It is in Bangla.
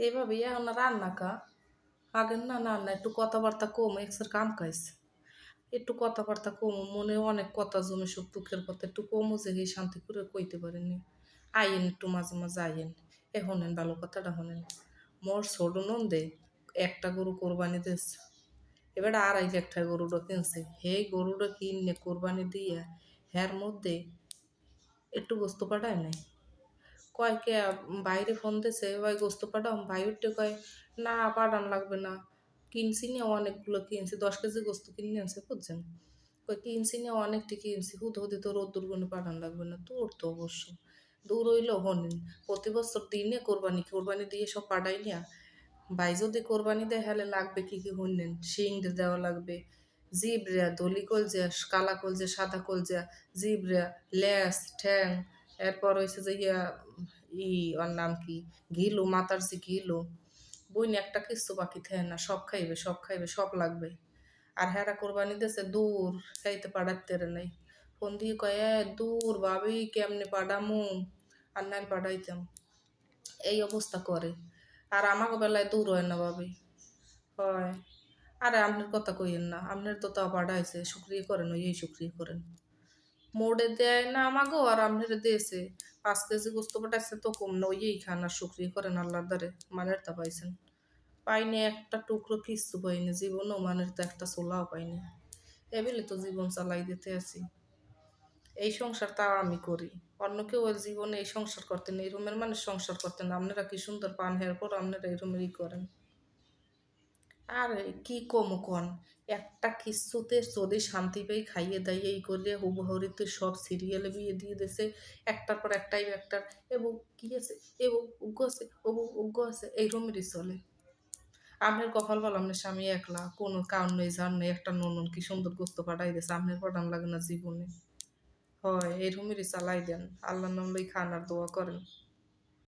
এইভাবেই এখন রান্না কা। আগের না না না, একটু কথাবার্তা কম, এক্সের কাম কাইস। একটু কথাবার্তা কম, মনে অনেক কথা জমে সব দুঃখের কথা একটু কমও এই শান্তি করে কইতে পারেনি আইন একটু মাঝে মাঝে আইন এ হনেন, ভালো কথাটা হনেন। মোর ছোট নন্দে, একটা গরু কোরবানি দিচ্ছে এবার আড়াই টাকা গরুটা কিনছে। হে গরুটা কিনে কোরবানি দিয়া হ্যার মধ্যে একটু বস্তু পাঠায় নাই। কয় কে বাইরে ফোন দিছে ভাই গোস্ত পাঠাম ভাই উঠতে কয়, না, পাঠান লাগবে না। কিনছি না অনেকগুলো কিনছি, দশ কেজি গোস্ত কিনে আনছে, বুঝছেন? কই কিনছি না অনেকটি কিনছি, হুদ হুদি তোর রোদ্দুর গুনে পাঠান লাগবে না। তোর তো অবশ্য দূর হইল হনেন, প্রতি বছর দিনে কোরবানি কোরবানি দিয়ে সব পাঠাই না ভাই যদি কোরবানি দেয় হলে লাগবে কি কি হইলেন শিং দেওয়া লাগবে, জিবরা, দলি কলজা, কালা কলজা, সাদা কলজা, জিবরা, লেস, ঠ্যাং এরপর হয়েছে যে ইয়া ই ওর নাম কি? ঘিলু মাতার যে ঘিলু বইন একটা কিছু বাকি থাকে না, সব খাইবে সব খাইবে, সব লাগবে। আর হেরা কোরবানি দিয়েছে দূর, খাইতে পাঠাতে নাই। ফোন দিয়ে কয়ে দূর ভাবি, কেমনে পাঠামু আর নাই পাঠাইতাম এই অবস্থা করে। আর আমাকে বেলায় দূর হয় না ভাবি। হয়। আরে আপনার কথা কইেন না। আপনার তো তা পাঠাইছে শুক্রিয়া করেন ওই এই শুক্রিয়া করেন। মোড়ে দেয় না আমাকেও আর আপনার দিয়েছে। পাঁচ কেজি গোস্ত পাঠাইছে তো কম না, ওই খান আর শুক্রিয়া করেন আল্লাহর দ্বারে, মানের তা পাইছেন। পাইনি একটা টুকরো, কিচ্ছু পাইনি, জীবনও মানের তো একটা সোলাও পাইনি। এবেলে তো জীবন চালাই দিতে আছি। এই সংসার তাও আমি করি। অন্য কেউ জীবনে এই সংসার করতেন এই রুমের মানুষ সংসার করতেন আপনারা কি সুন্দর পান হেয়ার পর আপনারা এই রুমেরই করেন। আর কি কম কন? একটা কিচ্ছুতে যদি শান্তি পাই খাইয়ে দেয় এই করলে হুবহরিতে সব সিরিয়ালে বিয়ে দিয়ে দিছে একটার পর একটাই একটার এবং কি আছে? এবং উগ্র আছে? এবং উগ্র আছে? এই রুমেরই চলে আপনার কপাল বল আপনার স্বামী একলা। কোনো কারণ নেই জান নেই, একটা ননন কি সুন্দর গোস্ত পাঠাই দিয়েছে। আপনার পাঠান লাগে না জীবনে। হয় এই রুমেরই চালাই দেন আল্লাহ নামলেই খান আর দোয়া করেন।